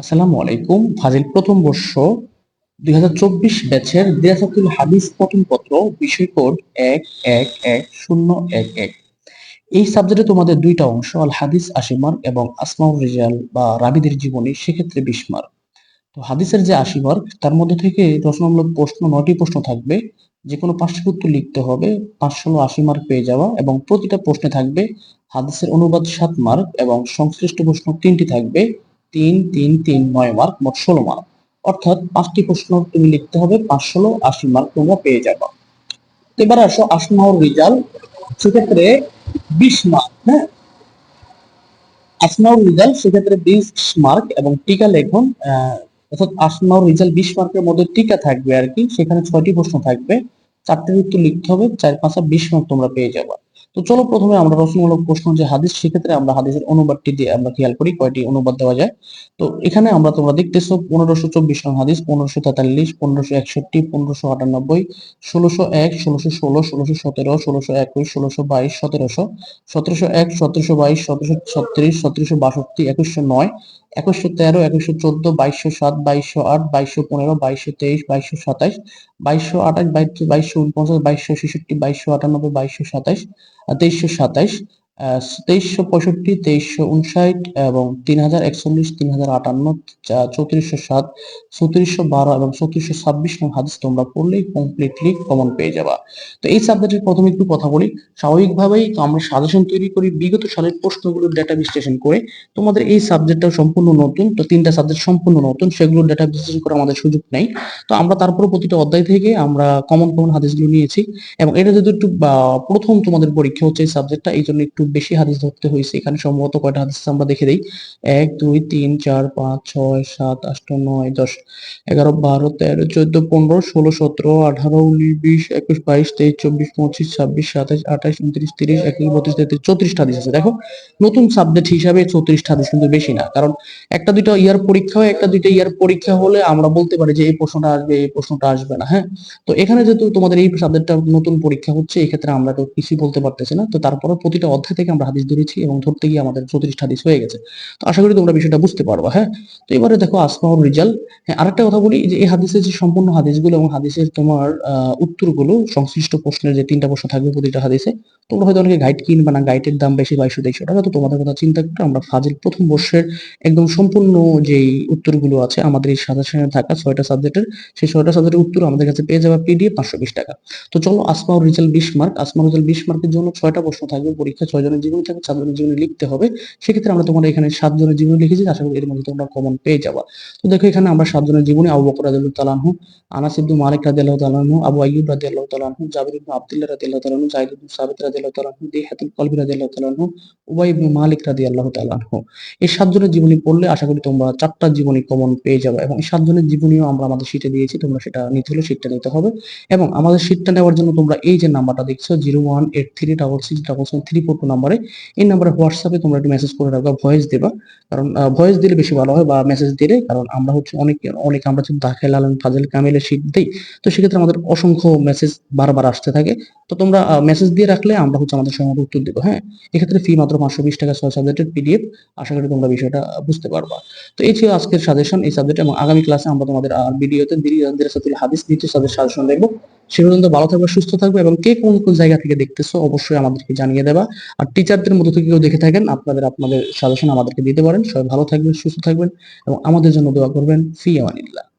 আসসালামু আলাইকুম। ফাজিল, প্রথম বর্ষ, দুই হাজার চব্বিশ ব্যাচের দিয়াসাতুল হাদিস প্রথম পত্র, বিষয় কোড এক এক এক শূন্য এক এক। এই সাবজেক্টে তোমাদের দুইটা অংশ, আল হাদিস আশি এবং আসমাউর রিজাল বা রাবিদের জীবনী, সেক্ষেত্রে বিশ মার্ক। তো হাদিসের যে আশি তার মধ্যে থেকে রচনামূলক প্রশ্ন, নয়টি প্রশ্ন থাকবে। যে কোনো পাঁচটি উত্তর লিখতে হবে। পাঁচ ষোলো আশি মার্ক পেয়ে যাওয়া এবং প্রতিটা প্রশ্নে থাকবে হাদিসের অনুবাদ সাত মার্ক এবং সংশ্লিষ্ট প্রশ্ন তিনটি থাকবে। তিন তিন তিন, নয় মার্ক মোট ষোলো মার্ক অর্থাৎ পাঁচটি প্রশ্ন তুমি লিখতে হবে, পাঁচ, ষোলো, আশি মার্ক তোমরা পেয়ে যাবে। এবার আসো আসমাউর রেজাল্ট সেক্ষেত্রে বিশ মার্ক হ্যাঁ? আসমাউর রিজাল্ট সেক্ষেত্রে বিশ মার্ক এবং টিকা লেখন অর্থাৎ আসমাউর রিজাল্ট বিশ মার্কের মধ্যে টিকা থাকবে আর কি, সেখানে ছয়টি প্রশ্ন থাকবে। চারটির উত্তর লিখতে হবে, চার, পাঁচা বিশ মার্ক তোমরা পেয়ে যাবে। তো চলো প্রথমে আমরা রচনামূলক প্রশ্ন যে হাদিস, সেক্ষেত্রে আমরা হাদিসের অনুবাদটি দিয়ে আমরা খেয়াল করি কয়টি অনুবাদ দেওয়া যায়। তো এখানে আমরা তোমরা দেখতেছো পনেরোশো চব্বিশ নং হাদিস, পনেরোশো তেতাল্লিশ, পনেরোশো একষট্টি, পনেরোশো আটানব্বই, ষোলোশো এক, ষোলোশো ষোলো, ষোলোশো সতেরো, ষোলোশো একুশ, ষোলোশো বাইশ, সতেরোশো সতেরোশো এক, সতেরোশো বাইশ, সতেরোশো ছত্রিশ, সতেরোশো বাষট্টি, একুশশো নয় একুশশো তেরো, একুশশো চোদ্দ, বাইশশো সাত, বাইশশো আট, বাইশশো পনেরো, বাইশশো তেইশ, বাইশশো সাতাইশ, বাইশশো আঠাশ বাইশশো উনপঞ্চাশ, বাইশশো ছেষট্টি, বাইশশো আটানব্বই, বাইশশো সাতাইশ তেইশশো সাতাইশ তেইশশো পঁয়ষট্টি, তেইশশো উনষাট এবং তিন হাজার একচল্লিশ তিন হাজার আটান্ন চৌত্রিশশো সাত, চৌত্রিশশো বারো এবং চৌত্রিশশো ছাব্বিশ নং হাদিস তোমরা পড়লেই কমপ্লিটলি কমন পেয়ে যাবা। তো এই সাবজেক্টের প্রথমে একটু কথা বলি। স্বাভাবিকভাবেই তো আমরা সাজেশন তৈরি করি, বিগত সালের প্রশ্নগুলোর ডেটা বিশ্লেষণ করে। তোমাদের এই সাবজেক্টটা সম্পূর্ণ নতুন, তো তিনটা সাবজেক্ট সম্পূর্ণ নতুন, সেগুলোর ডেটা বিশ্লেষণ করা আমাদের সুযোগ নেই। তো আমরা তারপরে প্রতিটা অধ্যায় থেকে আমরা কমন কমন হাদিসগুলো নিয়েছি। এবং এটা যদি একটু প্রথম তোমাদের পরীক্ষা হচ্ছে এই সাবজেক্টটা এই জন্য একটু বেশি হাদিস ধরতে হয়েছে। এখানে সম্ভবত কয়টা হাদিস আমরা দেখে দেই? এক, দুই, তিন, চার, পাঁচ, ছয়, সাত, আট, নয়, দশ, এগারো, বারো, তেরো, চোদ্দ, পনেরো, ষোলো, সতেরো, আঠারো, উনিশ, বিশ, একুশ, বাইশ, তেইশ, চব্বিশ, পঁচিশ, ছাব্বিশ, সাতাশ, আঠাশ, উনত্রিশ, তিরিশ, একত্রিশ, বত্রিশ, তেত্রিশ, চৌত্রিশটা হাদিস আছে। দেখো, নতুন সাবজেক্ট হিসাবে চৌত্রিশ হাদিস কিন্তু বেশি না। কারণ একটা দুইটা ইয়ার পরীক্ষা হয়, একটা দুইটা ইয়ার পরীক্ষা হলে আমরা বলতে পারি যে এই প্রশ্নটা আসবে, এই প্রশ্নটা আসবে না হ্যাঁ? তো এখানে যেহেতু তোমাদের এই সাবজেক্টটা নতুন পরীক্ষা হচ্ছে, এক্ষেত্রে আমরা তো কিছুই বলতে পারতেছি না। তো তারপরে প্রতিটা অধ্যায় থেকে আমরা হাদিস ধরেছি এবং ধরতে গিয়ে আমাদের চৌত্রিশটা হাদিস হয়ে গেছে। তো আশা করি তোমরা বিষয়টা বুঝতে পারবা হ্যাঁ? তো এবারে দেখো, আসমাউর রিজাল্ট হ্যাঁ আরেকটা কথা বলি যে, এই হাদিসের যে সম্পূর্ণ হাদিসগুলো এবং হাদিসের তোমার উত্তরগুলো, সংশ্লিষ্ট প্রশ্নের যে তিনটা প্রশ্ন থাকবে প্রতিটা হাদিসে, তোমরা হয়তো অনেকে গাইড কিনবে না গাইডের দাম বেশি বাইশশো তেইশশো টাকা, তো তোমাদের কথা চিন্তা করে আমরা ফাজিল প্রথম বর্ষের একদম সম্পূর্ণ যেই উত্তরগুলো আছে, আমাদের এই সাজেশনে থাকা ছয়টা সাবজেক্টের সেই ছয়টা সাবজেক্টের উত্তর আমাদের কাছে পেয়ে যাবে পিডিএফ পাঁচশো বিশ টাকা। তো চলো, আসমাউর রিজাল্ট বিশ মার্ক আসমাউর রিজাল্ট বিশ মার্কের জন্য ছয়টা প্রশ্ন থাকবে পরীক্ষা ছয় জনের জীবন থাকবে সাত জনের জীবনে লিখতে হবে। সেক্ষেত্রে আমরা তোমার এখানে সাত জনের জীবনী লিখেছি, আশা করি এর মধ্যে তোমরা কমন পেয়ে যাবা। তো দেখো এখানে আমরা সাত জনের জীবনী, আবু বকর রাদিয়াল্লাহু তাআলা আনহু, আনাস ইবনু মালিক রাদিয়াল্লাহু তাআলা আনহু, আবু আইয়ুব রাদিয়াল্লাহু তাআলা আনহু, জাবির ইবনু আব্দুল্লাহ রাদিয়াল্লাহু তাআলা আনহু, জাহিদ ইবনু সাবিত রাদিয়াল্লাহু তাআলা আনহু, দিহাতুল কলবি রাদিয়াল্লাহু তাআলা আনহু, উবাই ইবনু মালিক রাদিয়াল্লাহু তাআলা আনহু। এই সাতজনের জীবনী পড়লে আশা করি তোমরা চারটা জীবনী কমন পেয়ে যাবে এবং এই সাতজনের জীবনীও আমরা আমাদের শীটে দিয়েছি, তোমরা সেটা নিতে হলে শীটটা নিতে হবে। এবং আমাদের শীটটা নেওয়ার জন্য তোমরা এই যে নাম্বারটা দেখছ zero one eight three double six double seven three four নাম্বারে, এই নাম্বারে হোয়াটসঅ্যাপে তোমরা একটু মেসেজ করে রাখবা ভয়েস দেবা। কারণ ভয়েস দিলে বেশি ভালো হয় বা মেসেজ দিলে, কারণ আমরা হচ্ছে অনেক অনেক আমরা যদি দাখিল, আলম, ফাজিল কামিলের শীট দিই। তো সেক্ষেত্রে আমাদের অসংখ্য মেসেজ বারবার আসতে থাকে। তো তোমরা মেসেজ দিয়ে রাখলে আমরা হচ্ছে আমাদের সময় উত্তর দেবো হ্যাঁ? এক্ষেত্রে ফি মাত্র পাঁচশো বিশ টাকা ছয় সাবজেক্টের পিডিএফ আশা করি তোমরা বিষয়টা বুঝতে পারবা। তো এই ছিল আজকের সাজেশন এই সাবজেক্ট এবং আগামী ক্লাসে আমরা তোমাদের ভিডিওতে দিরাসাতুল হাদিস দ্বিতীয় সাজেশন দেখব। সে পর্যন্ত ভালো থাকবে, সুস্থ থাকবে এবং কে কোন কোন জায়গা থেকে দেখতেছো অবশ্যই আমাদেরকে জানিয়ে দেবা। আর টিচারদের মধ্যে থেকে কেউ দেখে থাকেন, আপনাদের আপনাদের সাজেশন আমাদেরকে দিতে পারেন। সবাই ভালো থাকবেন, সুস্থ থাকবেন এবং আমাদের জন্য দোয়া করবেন। ফি আমানিল্লাহ